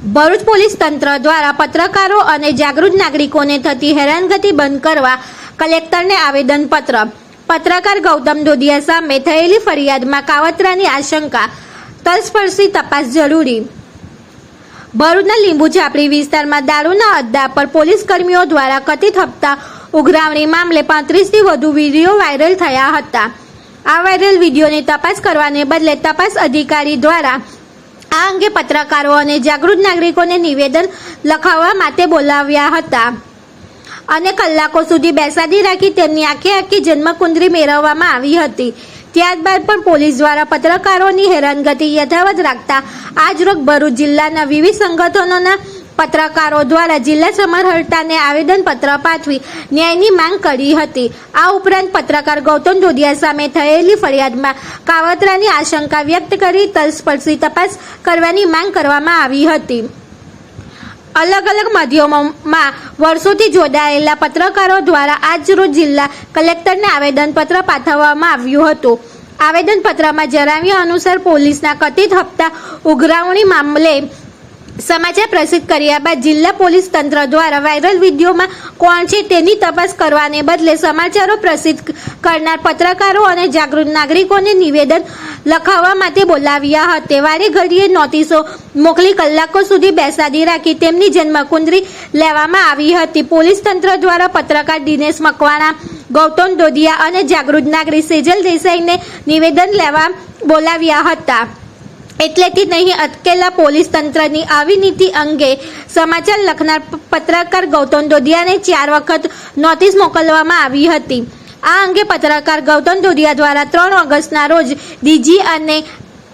Bharuch police તંત્ર દ્વારા પત્રકારો અને જાગૃત નાગરિકોને થતી હેરાનગતિ બંધ કરવા કલેક્ટરને આવેદનપત્ર. પત્રકાર ગૌતમ દોદિયા સામે થયેલી ફરિયાદમાં કાવતરાની આશંકા. તલસ્પર્શી તપાસ જરૂરી. ભરૂચના લીંબુ ઝાપડી વિસ્તારમાં દારૂના અડ્ડા પર પોલીસ કર્મીઓ દ્વારા કથિત હપ્તા ઉઘરાવણી મામલે પાંત્રીસથી વધુ વીડિયો વાયરલ થયા હતા. આ વાયરલ વિડીયોની તપાસ કરવાને બદલે તપાસ અધિકારી દ્વારા આ અંગે પત્રકારો અને જાગૃત નાગરિકોને નિવેદન લખાવવા માટે બોલાવ્યા હતા. અને કલાકો સુધી બેસાડી રાખી તેમની આખે આખી જન્મકુંદરી મેળવવામાં આવી હતી. ત્યારબાદ પણ પોલીસ દ્વારા પત્રકારોની હેરાનગતિ યથાવત રાખતા આજરોગ ભરૂચ જિલ્લાના વિવિધ સંગઠનોના પત્રકારો દ્વારા જિલ્લા સમરહર્તાને આવેદનપત્ર પાઠવી ન્યાયની માંગ કરી હતી. આ ઉપરાંત પત્રકાર ગૌતમ દોદિયા સામે થયેલી ફરિયાદમાં કાવતરાની આશંકા વ્યક્ત કરી તલસ્પર્શી તપાસ કરવાની માંગ કરવામાં આવી હતી. અલગ અલગ માધ્યમોમાં વર્ષોથી જોડાયેલા પત્રકારો દ્વારા આજરોજ જિલ્લા કલેક્ટરને આવેદનપત્ર પાઠવવામાં આવ્યું હતું. આવેદનપત્રમાં જણાવ્યા અનુસાર પોલીસના કથિત હપ્તા ઉઘરાવણી મામલે સમાચાર પ્રસિદ્ધ કર્યા બાદ જિલ્લા પોલીસ તંત્ર દ્વારા વાયરલ વિડીયોમાં કોણ છે તેની તપાસ કરવાને બદલે સમાચારો પ્રસિદ્ધ કરનાર પત્રકારો અને જાગૃત નાગરિકોને નિવેદન લખાવવા માટે બોલાવ્યા હતા. વારે ઘડીએ નોટિસો મોકલી કલાકો સુધી બેસાડી રાખી તેમની જન્મકુંદરી લેવામાં આવી હતી. પોલીસ તંત્ર દ્વારા પત્રકાર દિનેશ મકવાણા, ગૌતમ દોદિયા અને જાગૃત નાગરિક સેજલ દેસાઈને નિવેદન લેવા બોલાવ્યા હતા. એટલેથી નહીં, અટકેલા પોલીસ તંત્રની આવી નીતિ અંગે સમાચાર લખનાર પત્રકાર ગૌતમ દોધિયાને ચાર વખત નોટિસ મોકલવામાં આવી હતી. આ અંગે પત્રકાર ગૌતમ દોધિયા દ્વારા ત્રણ ઓગસ્ટના રોજ ડીજી અને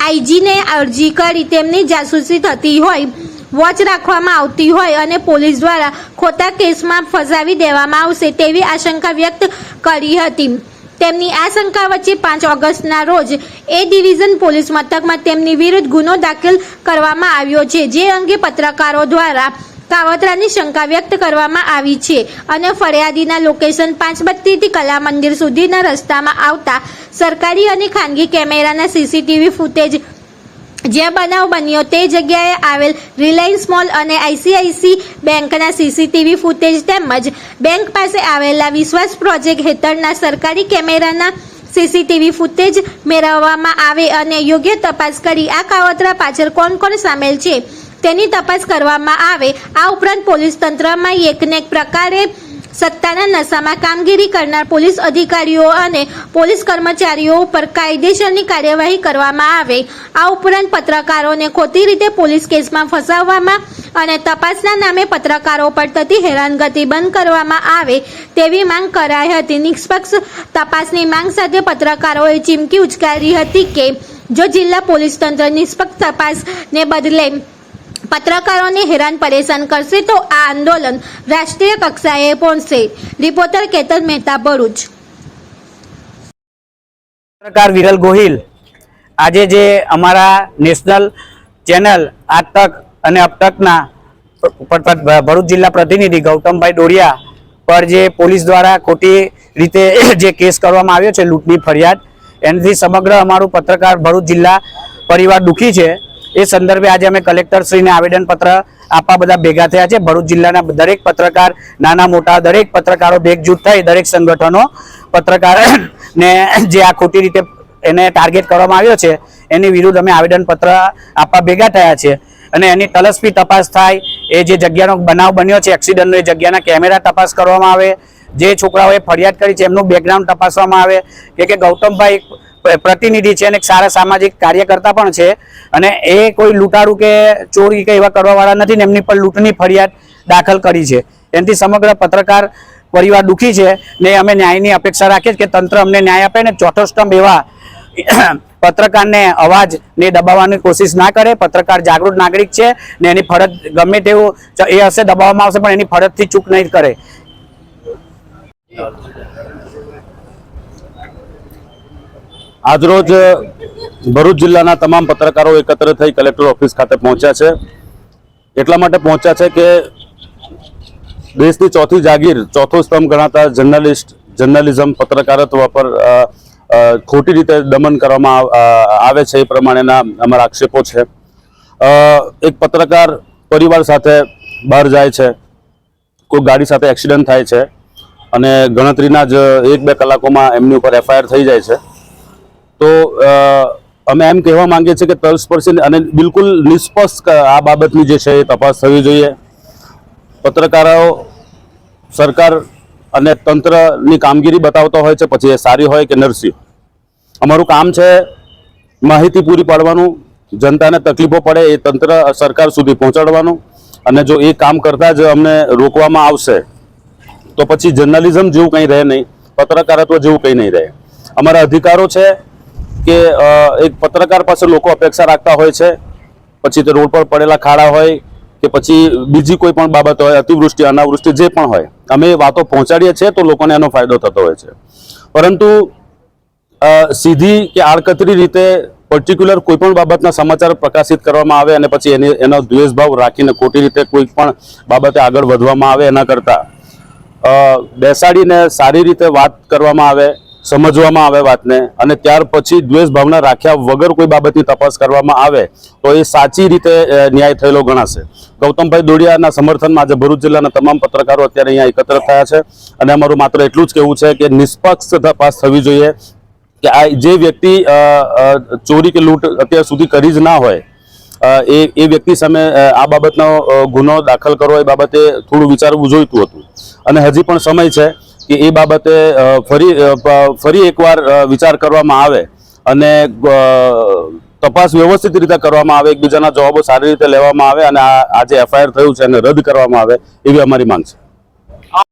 આઈજીને અરજી કરી તેમની જાસૂસી થતી હોય, વોચ રાખવામાં આવતી હોય અને પોલીસ દ્વારા ખોટા કેસમાં ફસાવી દેવામાં આવશે તેવી આશંકા વ્યક્ત કરી હતી. તેમની આ શંકા વચ્ચે પાંચ ઓગસ્ટના રોજ એ ડિવિઝન પોલીસ મથકમાં તેમની વિરુદ્ધ ગુનો દાખલ કરવામાં આવ્યો છે, જે અંગે પત્રકારો દ્વારા કાવતરાની શંકા વ્યક્ત કરવામાં આવી છે અને ફરિયાદીના લોકેશન પાંચ બત્તીથી કલા મંદિર સુધીના રસ્તામાં આવતા સરકારી અને ખાનગી કેમેરાના સીસીટીવી ફૂટેજ જ્યાં બનાવ બન્યો તે જગ્યાએ આવેલ રિલાયન્સ મોલ અને આઈસીઆઈસી બેંકના સીસીટીવી ફૂટેજ તેમજ બેંક પાસે આવેલા વિશ્વાસ પ્રોજેક્ટ હેઠળના સરકારી કેમેરાના સીસીટીવી ફૂટેજ મેળવવામાં આવે અને યોગ્ય તપાસ કરી આ કાવતરા પાછળ કોણ કોણ સામેલ છે તેની તપાસ કરવામાં આવે. આ ઉપરાંત પોલીસ તંત્રમાં એકને એક પ્રકારે સત્તાના નશામાં કામગીરી કરનાર પોલીસ અધિકારીઓ અને પોલીસ કર્મચારીઓ ઉપર કાયદેસરની કાર્યવાહી કરવામાં આવે. આ ઉપરાંત પત્રકારોને ખોટી રીતે પોલીસ કેસમાં ફસાવવામાં અને તપાસના નામે પત્રકારો પર થતી હેરાનગતિ બંધ કરવામાં આવે તેવી માંગ કરાઈ હતી. નિષ્પક્ષ તપાસની માંગ સાથે પત્રકારોએ ચીમકી ઉચ્ચારી હતી કે જો જિલ્લા પોલીસ તંત્ર નિષ્પક્ષ તપાસને બદલે પત્રકારોને હેરાન પરેશાન કરશે તો આ આંદોલન રાષ્ટ્રીય કક્ષાએ પહોંચશે રિપોર્ટર કેતન મહેતા, ભરૂચ. પત્રકાર વિરલ ગોહિલ, આજે જે અમારા નેશનલ ચેનલ આજ તક અને અબ તકના ભરૂચ જિલ્લા પ્રતિનિધિ ગૌતમભાઈ ડોડિયા પર જે પોલીસ દ્વારા ખોટી રીતે જે કેસ કરવામાં આવ્યો છે, લૂંટની ફરિયાદ, એનાથી સમગ્ર અમારું પત્રકાર ભરૂચ જિલ્લા પરિવાર દુઃખી છે. એ સંદર્ભે આજે અમે કલેક્ટરશ્રીને આવેદનપત્ર આપવા બધા ભેગા થયા છે. ભરૂચ જિલ્લાના દરેક પત્રકાર, નાના મોટા દરેક પત્રકારો ભેગજૂથ થઈ દરેક સંગઠનો પત્રકાર ને જે આ ખોટી રીતે એને ટાર્ગેટ કરવામાં આવ્યો છે, એની વિરુદ્ધ અમે આવેદનપત્ર આપવા ભેગા થયા છે. અને એની તલસ્પી તપાસ થાય, એ જે જગ્યાનો બનાવ બન્યો છે, એક્સિડન્ટનો એ જગ્યાના કેમેરા તપાસ કરવામાં આવે, જે છોકરાઓએ ફરિયાદ કરી છે, એમનું બેકગ્રાઉન્ડ તપાસવામાં આવે, કે કે ગૌતમભાઈ પ્રતિનિધિ છે અને સારા સામાજિક કાર્યકર્તા પણ છે. અને એ કોઈ લૂંટારું કે ચોરી કે એવા કરવાવાળા નથી ને એમની પર લૂંટની ફરિયાદ દાખલ કરી છે. એનાથી સમગ્ર પત્રકાર પરિવાર દુઃખી છે ને અમે ન્યાયની અપેક્ષા રાખીએ કે તંત્ર અમને ન્યાય આપે ને ચોથો સ્તંભ એવા પત્રકારને અવાજ ને દબાવવાની કોશિશ ના કરે. પત્રકાર જાગૃત નાગરિક છે ને એની ફરજ ગમે તેવું એ હશે, દબાવવામાં આવશે, પણ એની ફરજથી ચૂક નહીં કરે. આજરોજ ભરૂચ જિલ્લાના તમામ પત્રકારો એકત્ર થઈ કલેક્ટર ઓફિસ ખાતે પહોંચ્યા છે. એટલા માટે પહોંચ્યા છે કે દેશની ચોથી જાગીર, ચોથો સ્તંભ ગણાતા જર્નલિસ્ટ, જર્નલિઝમ પત્રકારત્વ પર ખોટી રીતે દમન કરવામાં આવે છે એ પ્રમાણેના અમારા આક્ષેપો છે. એક પત્રકાર પરિવાર સાથે બહાર જાય છે. કોઈ ગાડી સાથે એક્સિડન્ટ થાય છે અને ગણતરીના જ એક બે કલાકોમાં એમની ઉપર એફઆઈઆર થઈ જાય છે. તો અમે એમ કહેવા માંગીએ છીએ કે તલસ્પર્શી અને બિલકુલ નિષ્પક્ષ આ બાબતની જે છે એ તપાસ થવી જોઈએ. પત્રકારો સરકાર અને તંત્રની કામગીરી બતાવતા હોય છે, પછી એ સારી હોય કે નરસી અમારું કામ છે માહિતી પૂરી પાડવાનું, જનતાને તકલીફો પડે એ તંત્ર સરકાર સુધી પહોંચાડવાનું, અને જો એ કામ કરતાં જ અમને રોકવામાં આવશે, તો પછી જર્નલિઝમ જેવું કંઈ રહે નહીં, પત્રકારત્વ જેવું કંઈ નહીં રહે. અમારા અધિકારો છે કે એક પત્રકાર પાસે લોકો અપેક્ષા રાખતા હોય છે. પછી તે રોડ પર પડેલા ખાડા હોય કે પછી બીજી કોઈ પણ બાબત હોય, અતિવૃષ્ટિ, અનાવૃષ્ટિ, જે પણ હોય, અમે વાતો પહોંચાડીએ છીએ તો લોકોને એનો ફાયદો થતો હોય છે. પરંતુ સીધી કે આડકતરી રીતે પર્ટિક્યુલર કોઈ પણ બાબતના સમાચાર પ્રકાશિત કરવામાં આવે અને પછી એની, એનો દ્વેષભાવ રાખીને ખોટી રીતે કોઈ પણ બાબતે આગળ વધવામાં આવે એના કરતાં બેસાડીને સારી રીતે વાત કરવામાં આવે સમજવામાં આવે વાતને અને ત્યાર પછી દ્વેષ ભાવના રાખ્યા વગર કોઈ બાબતની તપાસ કરવામાં આવે, તો એ સાચી રીતે ન્યાય થયેલો ગણાશે. ગૌતમભાઈ દોડિયાના સમર્થનમાં આજે ભરૂચ જિલ્લાના તમામ પત્રકારો અત્યારે અહીંયા એકત્ર થયા છે. અને અમારું માત્ર એટલું જ કહેવું છે કે નિષ્પક્ષ તપાસ થવી જોઈએ કે આ જે વ્યક્તિ ચોરી કે લૂંટ અત્યાર સુધી કરી જ ના હોય એ એ વ્યક્તિ સામે આ બાબતનો ગુનો દાખલ કરવો એ બાબતે થોડું વિચારવું જોઈતું હતું. અને હજી પણ સમય છે. કે એ બાબતે ફરી ફરી એકવાર વિચાર કરવામાં આવે અને તપાસ વ્યવસ્થિત રીતે કરવામાં આવે, એકબીજાના જવાબો સારી રીતે લેવામાં આવે અને આ, આજે એફઆઈઆર થયું છે એને રદ કરવામાં આવે એવી અમારી માંગ છે.